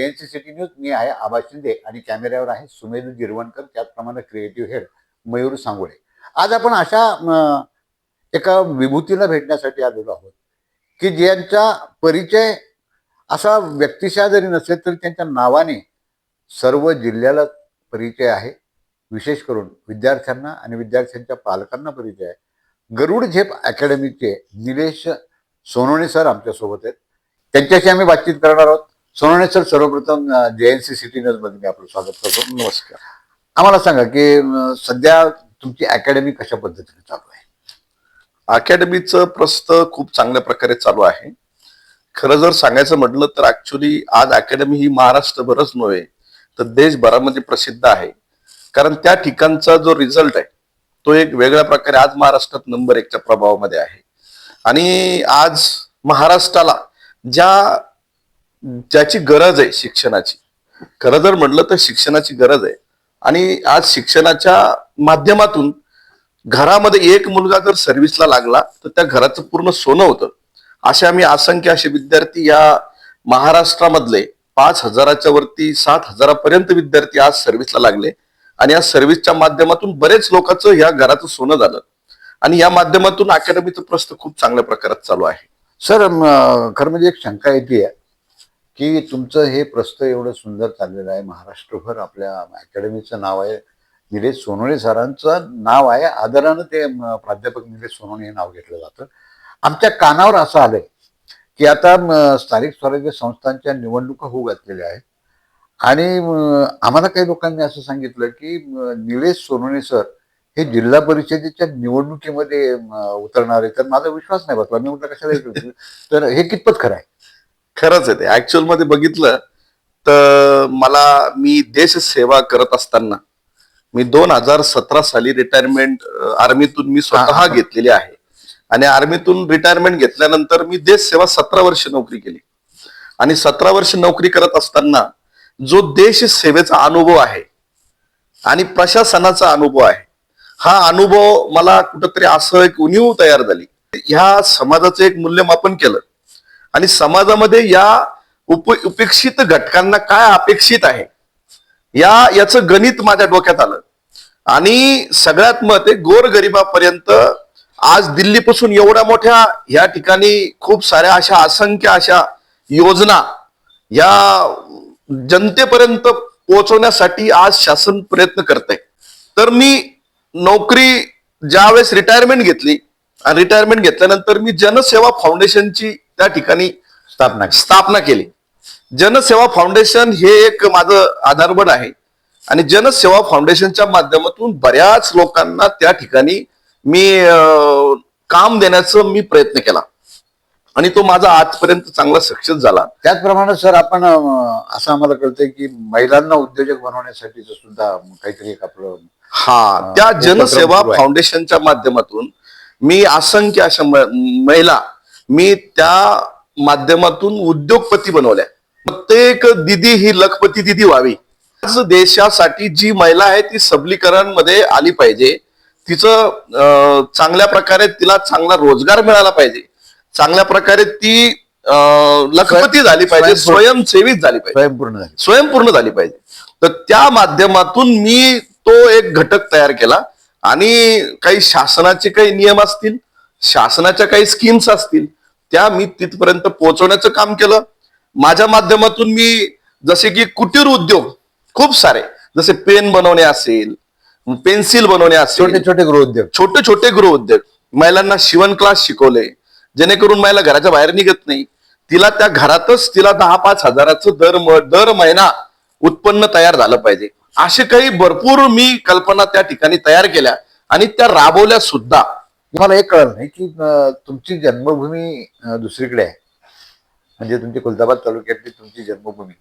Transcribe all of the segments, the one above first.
NC city news मी आहे आभा शिंदे आणि कॅमेऱ्यावर आहे सुमेध गिरवणकर त्याचप्रमाणे क्रिएटिव्ह हेड मयूर सांगोळे. आज आपण अशा एका विभूतीला भेटण्यासाठी आलेलो आहोत की ज्यांचा परिचय असा व्यक्तिशः जरी नसेल तरी त्यांच्या नावाने सर्व जिल्ह्याला परिचय आहे. विशेष करून विद्यार्थ्यांना आणि विद्यार्थ्यांच्या पालकांना परिचय आहे. गरुड झेप अकॅडमीचे निलेश सोनवणे सर आमच्यासोबत आहेत. त्यांच्याशी आम्ही बातचीत करणार आहोत. सोनवणे सर सर्वप्रथम जे एन सी सिटी न्यूजमध्ये मी आपलं स्वागत करतो. नमस्कार. आम्हाला सांगा की सध्या तुमची अकॅडमी कशा पद्धतीने चालू आहे? अकॅडमीचं प्रस्त खूप चांगल्या प्रकारे चालू आहे. खरं जर सांगायचं म्हटलं तर ऍक्च्युली आज अकॅडमी ही महाराष्ट्रभरच नव्हे तर देशभरामध्ये प्रसिद्ध आहे. कारण त्या ठिकाणचा जो रिझल्ट आहे तो एक वेगळ्या प्रकारे आज महाराष्ट्रात नंबर एकच्या प्रभावामध्ये आहे. आणि आज महाराष्ट्राला ज्या ज्याची गरज आहे शिक्षणाची. खरं जर म्हटलं तर शिक्षणाची गरज आहे. आणि आज शिक्षणाच्या माध्यमातून घरामध्ये एक मुलगा जर सर्व्हिसला लागला तर त्या घराचं पूर्ण सोनं होतं. असे आम्ही असंख्य असे विद्यार्थी या महाराष्ट्रामधले पाच हजाराच्या वरती सात हजारापर्यंत विद्यार्थी आज सर्व्हिसला लागले. आणि या सर्व्हिसच्या माध्यमातून बरेच लोकांचं या घराचं सोनं झालं. आणि या माध्यमातून अकॅडमीचं प्रस्त खूप चांगल्या प्रकारात चालू आहे. सर खरं म्हणजे एक शंका येते की तुमचं हे प्रस्त एवढं सुंदर चाललेलं आहे. महाराष्ट्रभर आपल्या अकॅडमीचं नाव आहे निलेश सोनवणे सरांचं नाव आहे. आदरानं ते प्राध्यापक निलेश सोनवणे हे नाव घेतलं जातं. आमच्या कानावर असं आलंय की आता स्थानिक स्वराज्य संस्थांच्या निवडणुका होऊ घातलेल्या आहेत. आणि आम्हाला काही लोकांनी असं सांगितलं की निलेश सोनवणे सर हे जिल्हा परिषदेच्या निवडणुकीमध्ये उतरणार आहे तर माझा विश्वास नाही बसला. मी म्हटलं कशाला तर हे कितपत खरं आहे? खरंच आहे ते. ऍक्च्युअलमध्ये बघितलं तर मला मी देश सेवा करत असताना मी दोन हजार सतरा साली रिटायरमेंट आर्मीतून मी स्वतः हा. घेतलेली आहे. आणि आर्मीतून रिटायरमेंट घेतल्यानंतर मी देश सेवा सतरा वर्ष नोकरी केली. आणि सतरा वर्ष नोकरी करत असताना जो देश सेवेचा अनुभव आहे आणि प्रशासनाचा अनुभव आहे हा अनुभव मला कुठंतरी असं एक उणीव तयार झाली. ह्या समाजाचं एक मूल्यमापन केलं. आणि समाजामध्ये या उप उपेक्षित घटकांना काय अपेक्षित आहे? या याचं गणित माझ्या डोक्यात आलं. आणि सगळ्यात मत गोरगरिबापर्यंत आज दिल्लीपासून एवढ्या मोठ्या या ठिकाणी खूप साऱ्या अशा असंख्य अशा योजना या जनतेपर्यंत पोहोचवण्यासाठी आज शासन प्रयत्न करत आहे तर मी नोकरी ज्यावेळेस रिटायरमेंट घेतली आणि रिटायरमेंट घेतल्यानंतर मी जनसेवा फाउंडेशनची त्या ठिकाणी स्थापना. स्थापना केली जनसेवा फाउंडेशन हे एक माझं आधारबळ आहे आणि जनसेवा फाउंडेशनच्या माध्यमातून बऱ्याच लोकांना त्या ठिकाणी मी काम देण्याचा मी प्रयत्न केला आणि तो माझा आजपर्यंत चांगला सक्सेस झाला त्याचप्रमाणे सर आपण असं आम्हाला कळतंय की महिलांना उद्योजक बनवण्यासाठी सुद्धा काहीतरी एक आपलं हा त्या जनसेवा. फाउंडेशनच्या माध्यमातून मी असंख्य अशा महिला मी त्या माध्यमातून उद्योगपती बनवल्या. प्रत्येक दिदी ही लखपती दिदी व्हावी. आज देशासाठी जी महिला आहे ती सबलीकरणमध्ये आली पाहिजे. तिचं चांगल्या प्रकारे तिला चांगला रोजगार मिळाला पाहिजे. चांगल्या प्रकारे ती लखपती झाली पाहिजे स्वयंसेवीच झाली पाहिजे. स्वयंपूर्ण झाली. स्वयंपूर्ण झाली पाहिजे. तर त्या माध्यमातून मी तो एक घटक तयार केला. आणि काही शासनाचे काही नियम असतील शासनाच्या काही स्कीम्स असतील त्या मी तिथपर्यंत पोहोचवण्याचं काम केलं. माझ्या माध्यमातून मी जसे की कुटीर उद्योग खूप सारे जसे पेन बनवणे असेल पेन्सिल बनवणे असेल छोटे छोटे गृहोद्योग छोटे छोटे गृह उद्योग. महिलांना शिवण क्लास शिकवले जेणेकरून महिला घराच्या बाहेर निघत नाही. तिला त्या घरातच तिला दहा पाच हजाराचं दर दर महिना उत्पन्न तयार झालं पाहिजे. असे काही भरपूर मी कल्पना त्या ठिकाणी तयार केल्या आणि त्या राबवल्या सुद्धा. मला एक कळलं नाही की तुमची जन्मभूमी दुसरीकडे आहे. म्हणजे तुमची खुलताबाद तालुक्यातली तुमची जन्मभूमी.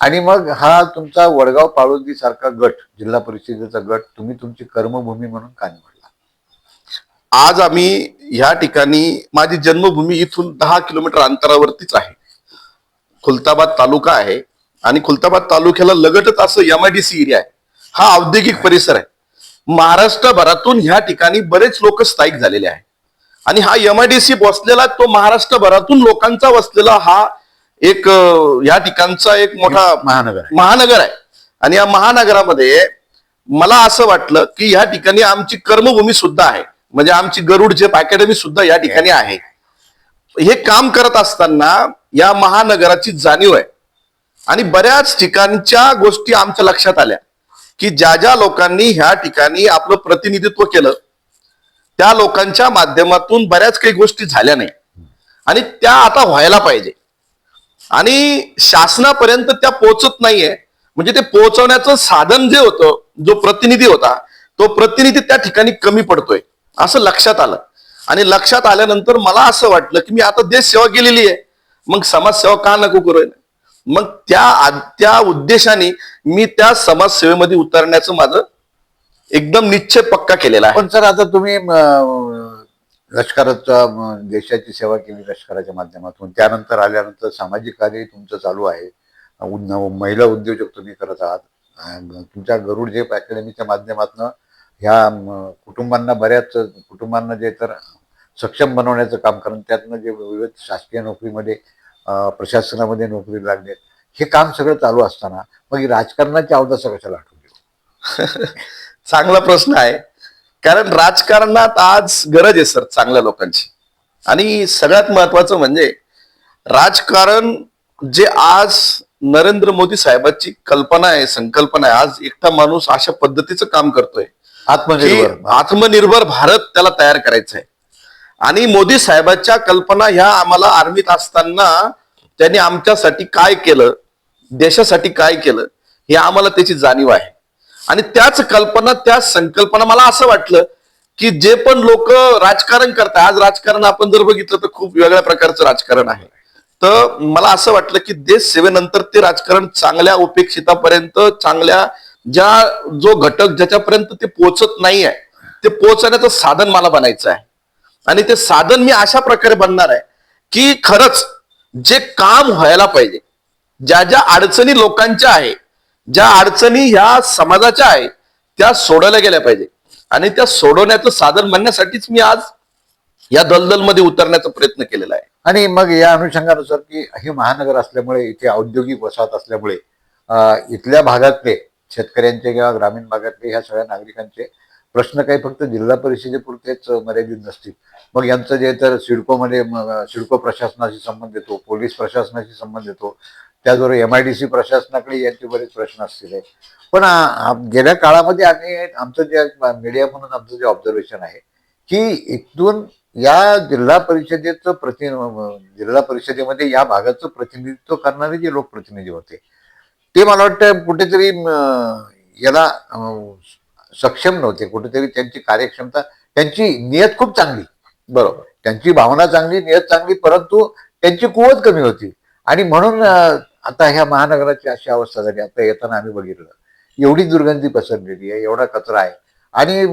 आणि मग हा तुमचा वडगाव पाळोदी सारखा गट जिल्हा परिषदेचा गट तुम्ही तुमची कर्मभूमी म्हणून का निवडला? आज आम्ही ह्या ठिकाणी माझी जन्मभूमी इथून दहा किलोमीटर अंतरावरतीच आहे. खुलताबाद तालुका आहे. आणि खुलताबाद तालुक्याला लगतच असं एमआयडीसी एरिया आहे. हा औद्योगिक परिसर आहे. महाराष्ट्रभरातून ह्या ठिकाणी बरेच लोक स्थायिक झालेले आहे आणि हा एमआयडीसी बसलेला तो महाराष्ट्रभरातून लोकांचा वसलेला हा एक या ठिकाणचा एक मोठा महानगर आहे. महानगर आहे. आणि या महानगरामध्ये मला असं वाटलं की या ठिकाणी आमची कर्मभूमी सुद्धा आहे. म्हणजे आमची गरुड झेप अकॅडमी सुद्धा या ठिकाणी आहे. हे काम करत असताना या महानगराची जाणीव आहे. आणि बऱ्याच ठिकाणच्या गोष्टी आमच्या लक्षात आल्या. की ज्या ज्या लोकांनी ह्या ठिकाणी आपलं प्रतिनिधित्व केलं त्या लोकांच्या माध्यमातून बऱ्याच काही गोष्टी झाल्या नाही. आणि त्या आता व्हायला पाहिजे. आणि शासनापर्यंत त्या पोहोचत नाहीये. म्हणजे ते पोहोचवण्याचं साधन जे होतं जो प्रतिनिधी होता तो प्रतिनिधी त्या ठिकाणी कमी पडतोय असं लक्षात आलं. आणि लक्षात आल्यानंतर मला असं वाटलं की मी आता देश सेवा केलेली आहे. मग समाजसेवा का नको करू मग त्या त्या उद्देशाने मी त्या समाजसेवेमध्ये उतरण्याचं माझं एकदम निश्चय पक्का केलेला आहे. पण सर आता तुम्ही लष्कराचा देशाची सेवा केली लष्कराच्या माध्यमातून. त्यानंतर आल्यानंतर सामाजिक कार्य तुमचं चालू आहे. महिला उद्योजक तुम्ही करत आहात. तुमच्या गरुड झेप अकॅडमीच्या माध्यमातून ह्या कुटुंबांना बऱ्याच कुटुंबांना जे तर सक्षम बनवण्याचं काम करून त्यातनं जे विविध शासकीय नोकरीमध्ये प्रशासनामध्ये नोकरी लागले हे काम सगळं चालू असताना मग राजकारणाची अवदसा कशाला आठवली चांगला प्रश्न आहे. कारण राजकारणात आज गरज आहे सर चांगल्या लोकांची. आणि सगळ्यात महत्वाचं म्हणजे राजकारण जे आज नरेंद्र मोदी साहेबांची कल्पना आहे संकल्पना आहे आज एकटा माणूस अशा पद्धतीचं काम करतोय. आत्मनिर्भर आत्मनिर्भर भारत त्याला तयार करायचं आहे आणि मोदी साहेबांच्या कल्पना ह्या आम्हाला आर्मीत असताना त्यांनी आमच्यासाठी काय केलं देशासाठी काय केलं हे आम्हाला त्याची जाणीव आहे. आणि त्याच कल्पना त्या संकल्पना मला असं वाटलं की जे पण लोक राजकारण करतात आज राजकारण आपण जर बघितलं तर खूप वेगळ्या प्रकारचं राजकारण आहे. तर मला असं वाटलं की देश सेवेनंतर ते राजकारण चांगल्या उपेक्षितापर्यंत चांगल्या ज्या जो घटक ज्याच्यापर्यंत ते पोहोचत नाही आहे ते पोहोचण्याचं साधन मला बनायचं आहे. आणि ते साधन मी अशा प्रकारे बनणार आहे की खरंच जे काम व्हायला पाहिजे ज्या ज्या अडचणी लोकांच्या आहे ज्या अडचणी ह्या समाजाच्या आहे त्या सोडवल्या गेल्या पाहिजे. आणि त्या सोडवण्याचं साधन बनण्यासाठीच मी आज या दलदलमध्ये उतरण्याचा प्रयत्न केलेला आहे. आणि मग या अनुषंगानुसार की हे महानगर असल्यामुळे इथे औद्योगिक वसाहत असल्यामुळे इथल्या भागातले शेतकऱ्यांचे किंवा ग्रामीण भागातले ह्या सगळ्या नागरिकांचे प्रश्न काही फक्त जिल्हा परिषदेपुरतेच मर्यादित नसतील. मग यांचं जे तर सिडकोमध्ये सिडको प्रशासनाशी संबंध येतो पोलीस प्रशासनाशी संबंध येतो त्याचबरोबर एम आय डी सी प्रशासनाकडे यांचे बरेच प्रश्न असतील. पण गेल्या काळामध्ये आम्ही आमचं जे मीडिया म्हणून आमचं जे ऑब्झर्वेशन आहे की इथून या जिल्हा परिषदेचं प्रति जिल्हा परिषदेमध्ये या भागाचं प्रतिनिधित्व करणारे जे लोकप्रतिनिधी होते ते मला वाटतं कुठेतरी याला सक्षम नव्हते. कुठेतरी त्यांची कार्यक्षमता त्यांची नियत खूप चांगली. बरोबर. त्यांची भावना चांगली नियत चांगली परंतु त्यांची कुवत कमी होती. आणि म्हणून आता ह्या महानगराची अशी अवस्था झाली. आता येताना आम्ही बघितलं. एवढी दुर्गंधी पसरलेली आहे एवढा कचरा आहे. आणि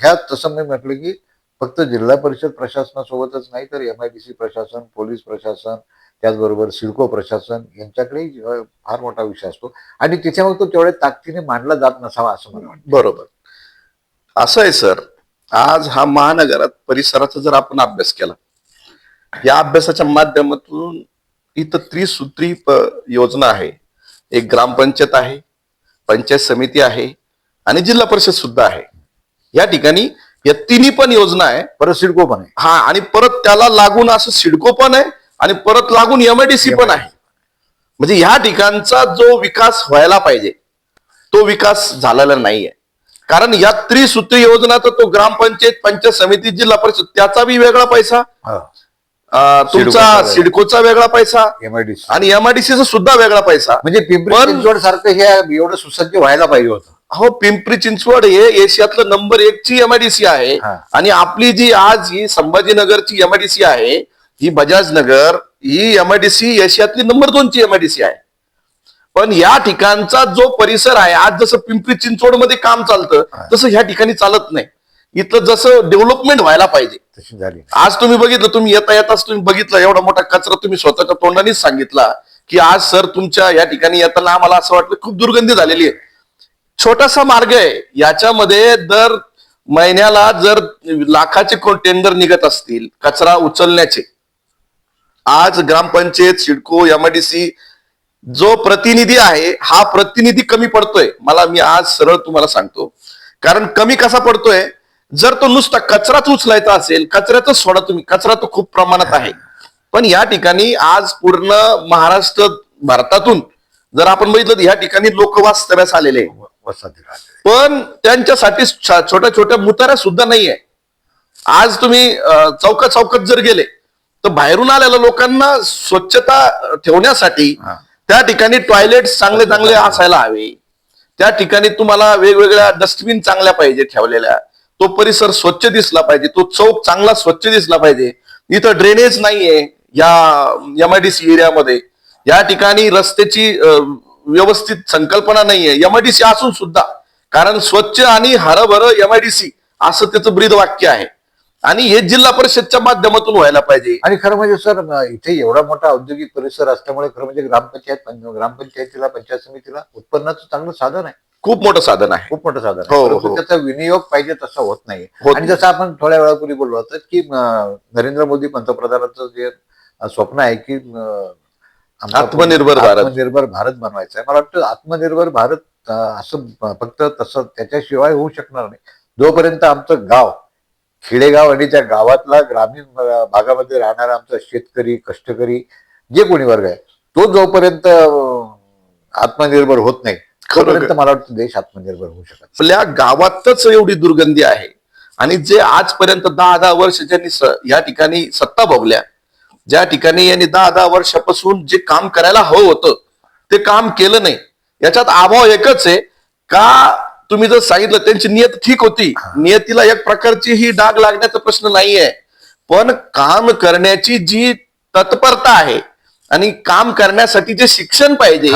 ह्या तसं मी म्हटलं की फक्त जिल्हा परिषद प्रशासनासोबतच नाही तर एम आय डी सी प्रशासन पोलीस प्रशासन त्याचबरोबर सिडको प्रशासन यांच्याकडेही फार मोठा विषय असतो. आणि तिथे मग तो तेवढ्या ताकदीने मांडला जात नसावा असं मला वाटतं. बरोबर. असं आहे सर. आज हा महानगरात परिसराचा जर आपण अभ्यास केला या अभ्यासाच्या माध्यमातून इथं त्रिसूत्री योजना आहे. एक ग्रामपंचायत आहे पंचायत समिती आहे आणि जिल्हा परिषद सुद्धा आहे. या ठिकाणी या तिन्ही पण योजना आहे. परत सिडको पण आहे. हा आणि परत त्याला लागून असं सिडको पण आहे आणि परत लागून एमआयडीसी पण आहे. म्हणजे ह्या ठिकाणचा जो विकास व्हायला पाहिजे तो विकास झालेला नाहीये. कारण या त्रिसूत्री योजना तर तो ग्रामपंचायत पंचायत समिती जिल्हा परिषद त्याचा बी वेगळा पैसा. तुमचा सिडकोचा वेगळा. पैसा आणि एमआयडीसीचा सुद्धा वेगळा पैसा. म्हणजे पिंपरी चिंचवड सारखं हे एवढं सुसज्ज व्हायला पाहिजे होतं. हो पिंपरी चिंचवड हे एशियातलं नंबर एक ची एमआयडीसी आहे. आणि आपली जी आज ही संभाजीनगरची एमआयडीसी आहे ही बजाज नगर ही एमआयडीसी एशियातली नंबर दोन ची एमआयडीसी आहे. पण या ठिकाणचा जो परिसर आहे आज जसं पिंपरी चिंचवडमध्ये काम चालतं तसं ह्या ठिकाणी चालत नाही. इथलं जसं डेव्हलपमेंट व्हायला पाहिजे. आज तुम्ही बघितलं तुम्ही येता येताच तुम्ही बघितलं एवढा मोठा कचरा तुम्ही स्वतःच्या तोंडानेच सांगितला की आज सर तुमच्या या ठिकाणी येताना आम्हाला असं वाटलं खूप दुर्गंधी झालेली आहे. छोटासा मार्ग आहे. याच्यामध्ये दर महिन्याला जर लाखाचे कोण टेंडर निघत असतील कचरा उचलण्याचे आज ग्रामपंचायत सिडको एमआयडीसी जो प्रतिनिधी आहे हा प्रतिनिधी कमी पडतोय. मला मी आज सरळ तुम्हाला सांगतो. कारण कमी कसा पडतोय? जर तो नुसता कचराच उचलायचा असेल कचऱ्याच सोडा तुम्ही. कचरा तर खूप प्रमाणात आहे. पण या ठिकाणी आज पूर्ण महाराष्ट्र भारतातून जर आपण बघितलं तर या ठिकाणी लोक वास्तव्यास आलेले पण त्यांच्यासाठी छोट्या छोट्या मुताऱ्या सुद्धा नाहीये. आज तुम्ही चौकात चौकात जर गेले तर बाहेरून आलेल्या लोकांना स्वच्छता ठेवण्यासाठी. त्या ठिकाणी टॉयलेट चांगले चांगले असायला हवे. त्या ठिकाणी तुम्हाला वेगवेगळ्या डस्टबिन चांगल्या पाहिजे ठेवलेल्या. तो परिसर स्वच्छ दिसला पाहिजे. तो चौक चांगला स्वच्छ दिसला पाहिजे. इथं ड्रेनेज नाहीये या एमआयडीसी एरियामध्ये. या ठिकाणी रस्त्याची व्यवस्थित संकल्पना नाहीये. एमआयडीसी असून सुद्धा. कारण स्वच्छ आणि हरभर एमआयडीसी असं त्याचं ब्रीद वाक्य आहे. आणि हे जिल्हा परिषदच्या माध्यमातून व्हायला पाहिजे. आणि खरं म्हणजे सर इथे एवढा मोठा औद्योगिक परिसर असल्यामुळे खरं म्हणजे ग्रामपंचायत ग्रामपंचायतीला पंचायत समितीला उत्पन्नाचं चांगलं साधन आहे. खूप मोठं साधन आहे. खूप मोठं साधन हो, आहे परंतु हो. त्याचा विनियोग पाहिजे तसा होत नाही आणि जसं आपण थोड्या वेळापूर्वी बोललो होतो की नरेंद्र मोदी पंतप्रधानांचं जे स्वप्न आहे की आत्मनिर्भर भारत. आत्मनिर्भर भारत बनवायचा आहे. मला वाटतं आत्मनिर्भर भारत असं फक्त तसं त्याच्याशिवाय होऊ शकणार नाही. जोपर्यंत आमचं गाव खेडेगाव आणि त्या गावातला ग्रामीण भागामध्ये राहणारा आमचा शेतकरी कष्टकरी जे कोणी वर्ग आहे तो जोपर्यंत आत्मनिर्भर होत नाही तोपर्यंत मला वाटतं देश आत्मनिर्भर होऊ शकत. आपल्या गावातच एवढी दुर्गंधी आहे. आणि जे आजपर्यंत दहा दहा वर्ष ज्यांनी या ठिकाणी सत्ता भोगल्या ज्या ठिकाणी यांनी दहा दहा वर्षापासून जे काम करायला हवं होतं ते काम केलं नाही. याच्यात अभाव एकच आहे का तुम्ही जर सांगितलं त्यांची नियत ठीक होती. नियतीला एक प्रकारची ही डाग लागण्याचा प्रश्न नाहीये. पण काम करण्याची जी तत्परता आहे आणि काम करण्यासाठी जे शिक्षण पाहिजे.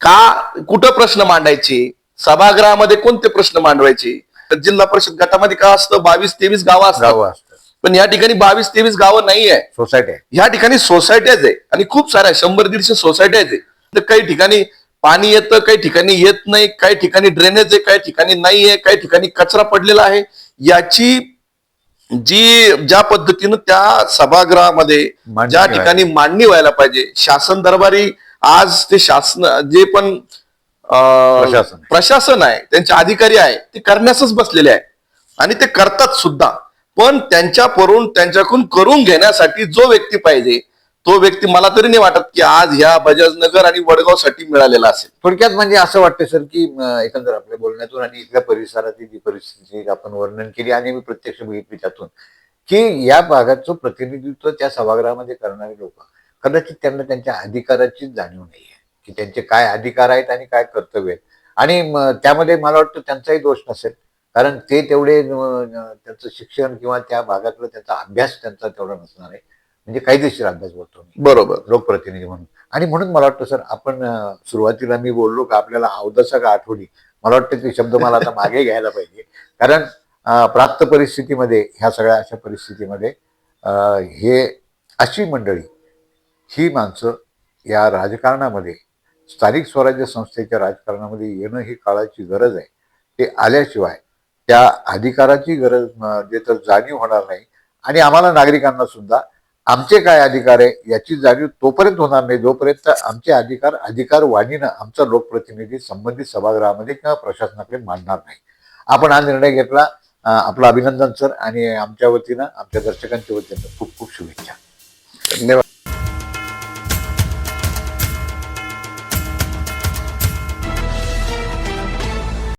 का कुठं प्रश्न मांडायचे? सभागृहामध्ये कोणते प्रश्न मांडवायचे? तर जिल्हा परिषद गटामध्ये काय असतं? बावीस तेवीस गावं असतात. असतात. पण या ठिकाणी बावीस तेवीस गावं नाही आहे सोसायटी आहे ह्या ठिकाणी सोसायट्याच आहे. आणि खूप साऱ्या शंभर दीडशे सोसायट्याच आहे. तर काही ठिकाणी पाणी येतं काही ठिकाणी येत नाही काही ठिकाणी ड्रेनेज आहे काही ठिकाणी नाही आहे काही ठिकाणी कचरा पडलेला आहे. याची जी ज्या पद्धतीनं त्या सभागृहामध्ये ज्या ठिकाणी मांडणी व्हायला पाहिजे शासन दरबारी आज ते शासन जे पण प्रशासन आहे. प्रशासन आहे त्यांचे अधिकारी आहे ते करण्यासच बसलेले आहे. आणि ते करतात सुद्धा. पण त्यांच्याकडून त्यांच्याकडून करून घेण्यासाठी जो व्यक्ती पाहिजे तो व्यक्ती मला तरी नाही वाटत की आज ह्या बजाजनगर आणि वडगावसाठी मिळालेला असेल. थोडक्यात म्हणजे असं वाटतं सर की एकंदर आपल्या बोलण्यातून आणि इथल्या परिसरातील जी परिस्थिती आपण वर्णन केली आणि मी प्रत्यक्ष बघितली त्यातून की या भागाचं प्रतिनिधित्व त्या सभागृहामध्ये करणारे लोक कदाचित त्यांना त्यांच्या अधिकाराचीच जाणीव नाही आहे की त्यांचे काय अधिकार आहेत आणि काय कर्तव्य आहेत. आणि त्यामध्ये मला वाटतं त्यांचाही दोष नसेल कारण ते तेवढे त्यांचं शिक्षण किंवा त्या भागातलं त्यांचा अभ्यास त्यांचा तेवढा नसणार आहे. म्हणजे कायदेशीर अभ्यास बोलतो मी. बरोबर. लोकप्रतिनिधी म्हणून. आणि म्हणून मला वाटतं सर आपण सुरुवातीला मी बोललो का आपल्याला अवदसा का आठवली? मला वाटतं ते शब्द मला आता मागे घ्यायला पाहिजे. कारण प्राप्त परिस्थितीमध्ये ह्या सगळ्या अशा परिस्थितीमध्ये हे अशी मंडळी ही माणसं या राजकारणामध्ये स्थानिक स्वराज्य संस्थेच्या राजकारणामध्ये येणं ही काळाची गरज आहे. ते आल्याशिवाय त्या अधिकाराची गरज अं, जे तर जाणीव होणार नाही. आणि आम्हाला नागरिकांना सुद्धा आमचे काय अधिकार आहे याची जाणीव तोपर्यंत होणार नाही. जोपर्यंत आमचे अधिकार अधिकार वाणीनं आमचा लोकप्रतिनिधी संबंधित सभागृहामध्ये किंवा प्रशासनाकडे मांडणार नाही. आपण हा निर्णय घेतला. आपलं अभिनंदन सर आणि आमच्या वतीनं आमच्या दर्शकांच्या वतीनं खूप खूप शुभेच्छा. धन्यवाद.